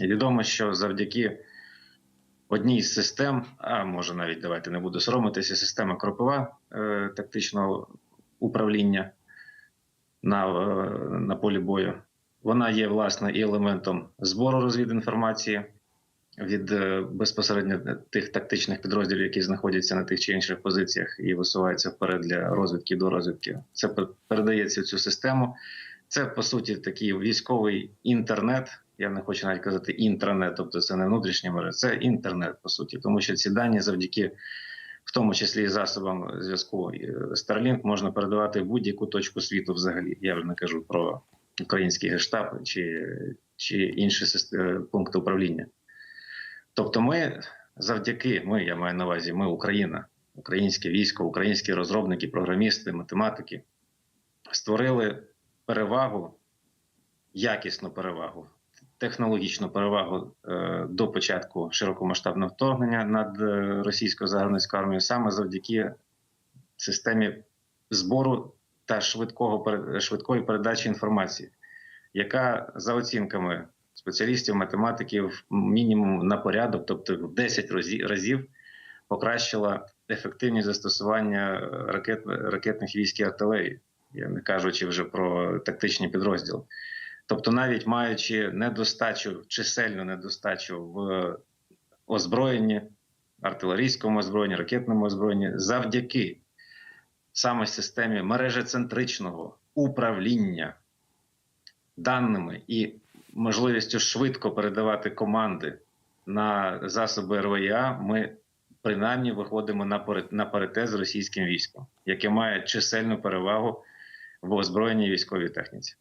Відомо, що завдяки одній з систем, а може навіть давайте не буду соромитися, система кропива е, тактичного управління на, е, на полі бою. Вона є власне і елементом збору розвідінформації від е, безпосередньо тих тактичних підрозділів, які знаходяться на тих чи інших позиціях і висуваються вперед для розвідки до розвідки. Це пе- передається в цю систему. Це по суті такий військовий інтернет. Я не хочу навіть казати інтранет, тобто це не внутрішня мережа, це інтернет по суті, тому що ці дані завдяки. В тому числі і засобам зв'язку е, Starlink можна передавати будь-яку точку світу взагалі. Я вже не кажу про український гештаб чи, чи інші е, пункти управління. Тобто, ми завдяки, ми, я маю на увазі, ми Україна, українське військо, українські розробники, програмісти, математики, створили перевагу, якісну перевагу, технологічну перевагу е, до початку широкомасштабного вторгнення над е, російською загарбницькою армією саме завдяки системі збору та швидкого швидкої передачі інформації, яка за оцінками спеціалістів, математиків, мінімум на порядок, тобто в 10 разі- разів, покращила ефективність застосування е, ракет, ракетних військ і артилерії, я не кажучи вже про тактичні підрозділи. Тобто, навіть маючи недостачу, чисельну недостачу в озброєнні, артилерійському озброєнні, ракетному озброєнні, завдяки саме системі мережецентричного управління даними і можливістю швидко передавати команди на засоби РВЯ, ми принаймні виходимо на пари- на паритет з російським військом, яке має чисельну перевагу в озброєній військовій техніці.